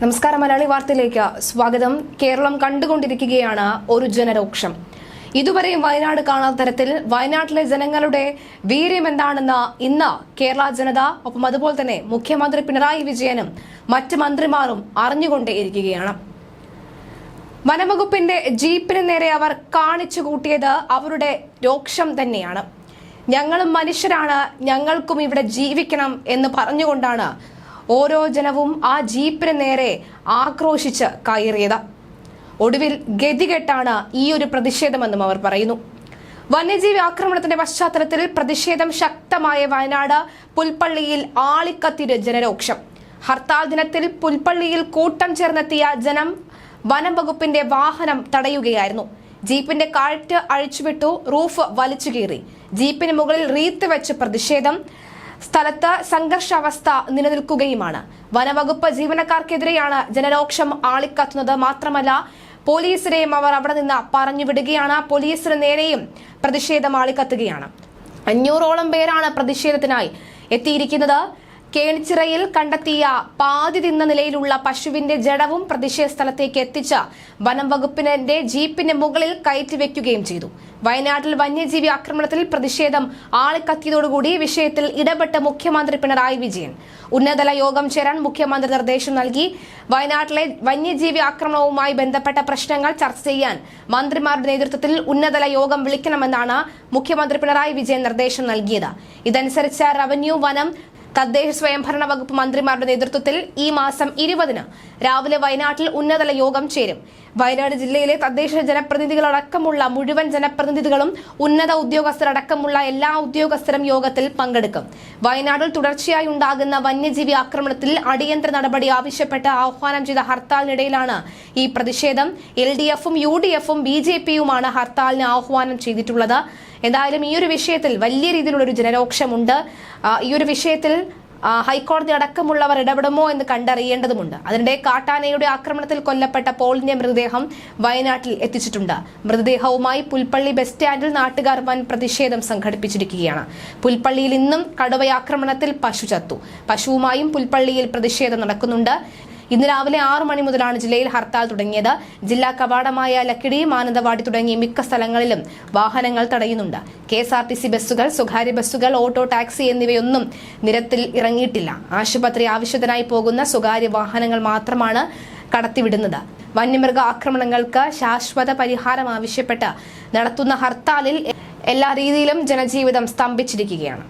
നമസ്കാരം മലയാളി വാർത്തയിലേക്ക് സ്വാഗതം. കേരളം കണ്ടുകൊണ്ടിരിക്കുകയാണ് ഒരു ജനരോക്ഷം. ഇതുവരെയും വയനാട് കാണാത്ത തരത്തിൽ വയനാട്ടിലെ ജനങ്ങളുടെ വീര്യം എന്താണെന്ന് ഇന്ന് കേരള ജനത ഒപ്പം അതുപോലെ തന്നെ മുഖ്യമന്ത്രി പിണറായി വിജയനും മറ്റ് മന്ത്രിമാരും അറിഞ്ഞുകൊണ്ടേയിരിക്കുകയാണ് വനംവകുപ്പിന്റെ ജീപ്പിന് നേരെ അവർ കാണിച്ചു കൂട്ടിയത് അവരുടെ രോക്ഷം തന്നെയാണ്. ഞങ്ങളും മനുഷ്യരാണ് ഞങ്ങൾക്കും ഇവിടെ ജീവിക്കണം എന്ന് പറഞ്ഞുകൊണ്ടാണ് ഓരോ ജനവും ആ ജീപ്പിന് നേരെ ആക്രോശിച്ച് കയറിയത്. ഒടുവിൽ ഗതികെട്ടാണ് ഈ ഒരു പ്രതിഷേധമെന്നും അവർ പറയുന്നു. വന്യജീവി ആക്രമണത്തിന്റെ പശ്ചാത്തലത്തിൽ പ്രതിഷേധം ശക്തമായ വയനാട് പുൽപ്പള്ളിയിൽ ആളിക്കത്തിര് ജനരോക്ഷം. ഹർത്താൽ ദിനത്തിൽ പുൽപ്പള്ളിയിൽ കൂട്ടം ചേർന്നെത്തിയ ജനം വനം വകുപ്പിന്റെ വാഹനം തടയുകയായിരുന്നു. ജീപ്പിന്റെ കാറ്റ് അഴിച്ചുവിട്ടു റൂഫ് വലിച്ചു കീറി. ജീപ്പിന് മുകളിൽ റീത്ത് വെച്ച് പ്രതിഷേധം. സ്ഥലത്ത് സംഘർഷാവസ്ഥ നിലനിൽക്കുകയുമാണ്. വനവകുപ്പ് ജീവനക്കാർക്കെതിരെയാണ് ജനരോക്ഷം ആളിക്കത്തുന്നത് മാത്രമല്ല പോലീസിനെയും അവർ അവിടെ നിന്ന് പറഞ്ഞുവിടുകയാണ്. പോലീസിന് നേരെയും പ്രതിഷേധം ആളിക്കത്തുകയാണ്. അഞ്ഞൂറോളം പേരാണ് പ്രതിഷേധത്തിനായി എത്തിയിരിക്കുന്നത്. കേണിച്ചിറയിൽ കണ്ടെത്തിയ പാതി തിന്ന നിലയിലുള്ള പശുവിന്റെ ജഡവും പ്രതിഷേധ സ്ഥലത്തേക്ക് എത്തിച്ച വനം വകുപ്പിന്റെ ജീപ്പിന്റെ മുകളിൽ കയറ്റി വെക്കുകയും ചെയ്തു. വയനാട്ടിൽ വന്യജീവി ആക്രമണത്തിൽ പ്രതിഷേധം ആളിക്കത്തിയതോടുകൂടി വിഷയത്തിൽ ഇടപെട്ട മുഖ്യമന്ത്രി പിണറായി വിജയൻ. ഉന്നതതല യോഗം ചേരാൻ മുഖ്യമന്ത്രി നിർദ്ദേശം നൽകി. വയനാട്ടിലെ വന്യജീവി ആക്രമണവുമായി ബന്ധപ്പെട്ട പ്രശ്നങ്ങൾ ചർച്ച ചെയ്യാൻ മന്ത്രിമാരുടെ നേതൃത്വത്തിൽ ഉന്നതതല യോഗം വിളിക്കണമെന്നാണ് മുഖ്യമന്ത്രി പിണറായി വിജയൻ നിർദ്ദേശം നൽകിയത്. ഇതനുസരിച്ച് റവന്യൂ വനം തദ്ദേശ സ്വയംഭരണ വകുപ്പ് മന്ത്രിമാരുടെ നേതൃത്വത്തിൽ ഈ മാസം ഇരുപതിന് രാവിലെ വയനാട്ടിൽ ഉന്നതല യോഗം ചേരും. വയനാട് ജില്ലയിലെ തദ്ദേശ ജനപ്രതിനിധികളടക്കമുള്ള മുഴുവൻ ജനപ്രതിനിധികളും ഉന്നത ഉദ്യോഗസ്ഥരടക്കമുള്ള എല്ലാ ഉദ്യോഗസ്ഥരും യോഗത്തിൽ പങ്കെടുക്കും. വയനാട്ടിൽ തുടർച്ചയായി ഉണ്ടാകുന്ന വന്യജീവി ആക്രമണത്തിൽ അടിയന്തര നടപടി ആവശ്യപ്പെട്ട് ആഹ്വാനം ചെയ്ത ഹർത്താലിനിടയിലാണ് ഈ പ്രതിഷേധം. എൽ ഡി എഫും യു ഡി എഫും ബി ജെ പിയുമാണ് ഹർത്താലിന് ആഹ്വാനം ചെയ്തിട്ടുള്ളത്. എന്തായാലും ഈ ഒരു വിഷയത്തിൽ വലിയ രീതിയിലുള്ള ഒരു ജനരോക്ഷമുണ്ട് ഈ ഒരു വിഷയത്തിൽ ഹൈക്കോടതി അടക്കമുള്ളവർ ഇടപെടുമോ എന്ന് കണ്ടറിയേണ്ടതുമുണ്ട്. അതിനിടെ കാട്ടാനയുടെ ആക്രമണത്തിൽ കൊല്ലപ്പെട്ട പോളിന്റെ മൃതദേഹം വയനാട്ടിൽ എത്തിച്ചിട്ടുണ്ട്. മൃതദേഹവുമായി പുൽപ്പള്ളി ബസ് സ്റ്റാൻഡിൽ നാട്ടുകാർ വൻ പ്രതിഷേധം സംഘടിപ്പിച്ചിരിക്കുകയാണ്. പുൽപ്പള്ളിയിൽ ഇന്നും കടുവയാക്രമണത്തിൽ പശു ചത്തു. പശുവുമായും പുൽപ്പള്ളിയിൽ പ്രതിഷേധം നടക്കുന്നുണ്ട്. ഇന്ന് രാവിലെ ആറു മണി മുതലാണ് ജില്ലയിൽ ഹർത്താൽ തുടങ്ങിയത്. ജില്ലാ കവാടമായ ലക്കിടി മാനന്തവാടി തുടങ്ങിയ മിക്ക സ്ഥലങ്ങളിലും വാഹനങ്ങൾ തടയുന്നുണ്ട്. K S R T C ബസ്സുകൾ സ്വകാര്യ ബസ്സുകൾ ഓട്ടോ ടാക്സി എന്നിവയൊന്നും നിരത്തിൽ ഇറങ്ങിയിട്ടില്ല. ആശുപത്രി ആവശ്യത്തിനായി പോകുന്ന സ്വകാര്യ വാഹനങ്ങൾ മാത്രമാണ് കടത്തിവിടുന്നത്. വന്യമൃഗ ആക്രമണങ്ങൾക്ക് ശാശ്വത പരിഹാരം ആവശ്യപ്പെട്ട് നടത്തുന്ന ഹർത്താലിൽ എല്ലാ രീതിയിലും ജനജീവിതം സ്തംഭിച്ചിരിക്കുകയാണ്.